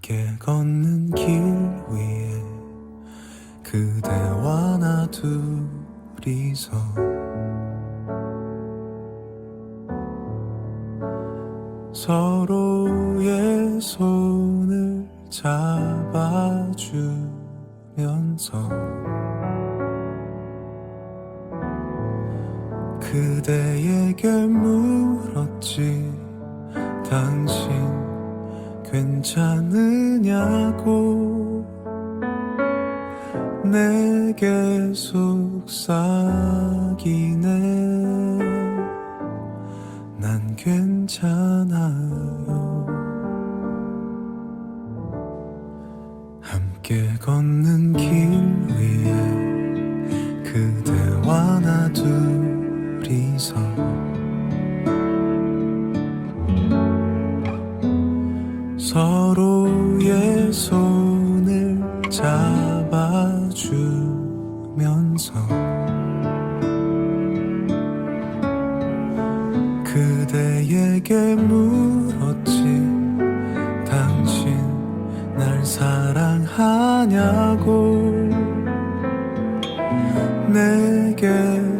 함께 걷는 길 위에 그대와 나 둘이서. 서로의 손을 잡아주면서 그대에게 물었지 당신 괜찮으냐고 내게 속삭이네. 난 괜찮아요. 함께 걷는 길 위에 손을 잡아주면서 그대에게 물었지. 당신 날 사랑하냐고. 내게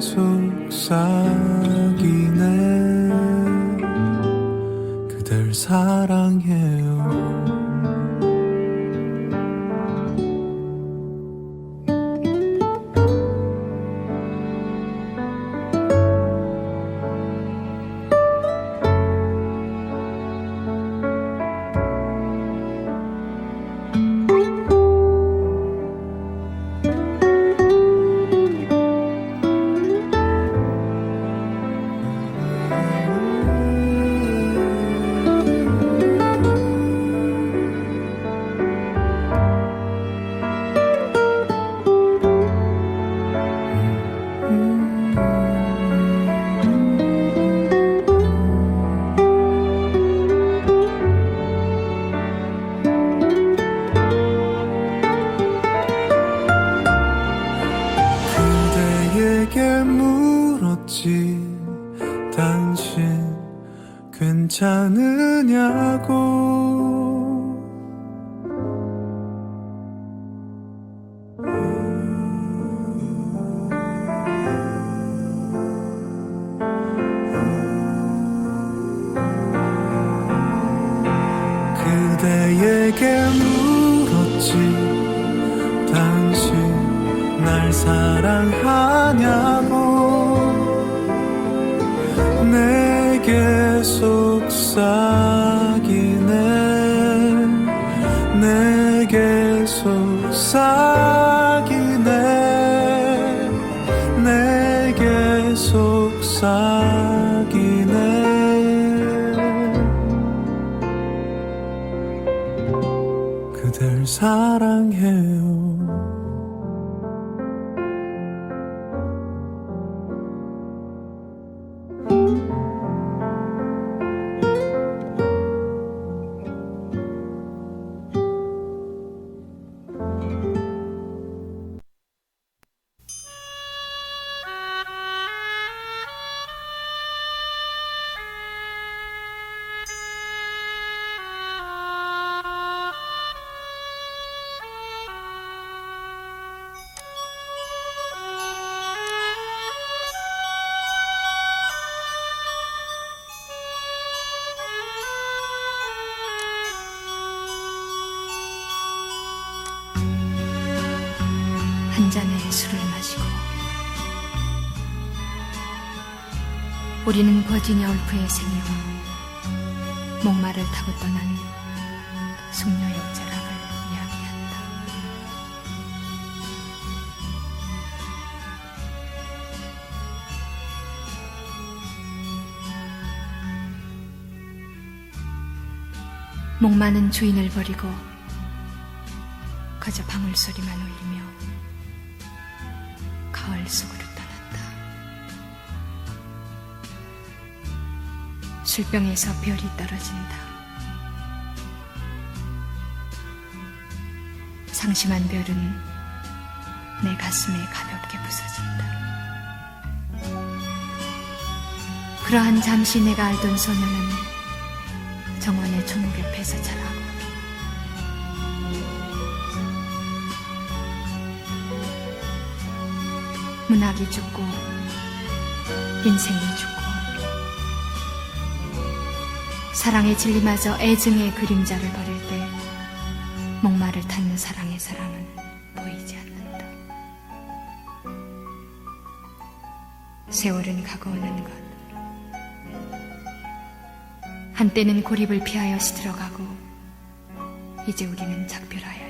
속삭이네. 그댈 사랑해요 괜찮으냐고. 그대에게 물었지. 당신 날 사랑하냐 속삭이네. 내게 속삭이네. 내게 속삭이네. 그댈 사랑해요 술을 마시고 우리는 버지니아 울프의 생애와 목마를 타고 떠난 숙녀 역자락을 이야기한다. 목마는 주인을 버리고 그저 방울소리만 울리며 속으로 떠났다. 술병에서 별이 떨어진다. 상심한 별은 내 가슴에 가볍게 부서진다. 그러한 잠시 내가 알던 소녀는 정원의 초목 옆에서 자라고 문학이 죽고 인생이 죽고 사랑의 진리마저 애증의 그림자를 버릴 때 목마를 탔는 사랑의 사랑은 보이지 않는다. 세월은 가고 오는 것. 한때는 고립을 피하여 시들어가고 이제 우리는 작별하여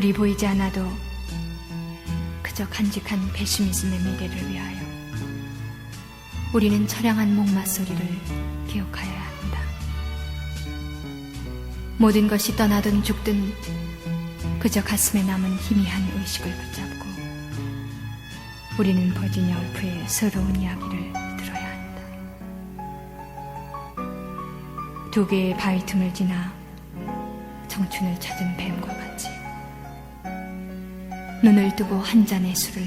불이 보이지 않아도 그저 간직한 배시미즘의 미래를 위하여 우리는 처량한 목마 소리를 기억하여야 한다. 모든 것이 떠나든 죽든 그저 가슴에 남은 희미한 의식을 붙잡고 우리는 버지니아 울프의 서러운 이야기를 들어야 한다. 두 개의 바위 틈을 지나 청춘을 찾은 뱀과 눈을 뜨고 한 잔의 술을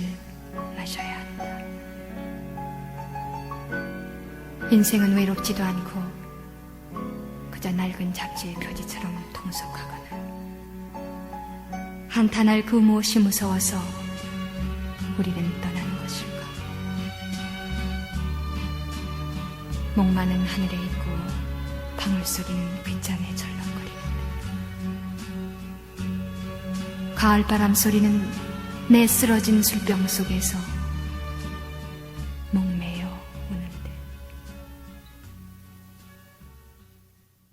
마셔야 한다. 인생은 외롭지도 않고 그저 낡은 잡지의 표지처럼 통속하거나 한탄할 그 무엇이 무서워서 우리는 떠나는 것일까? 목마는 하늘에 있고 방울소리는 빗장에 절렁거리는데 가을바람 소리는 내 쓰러진 술병 속에서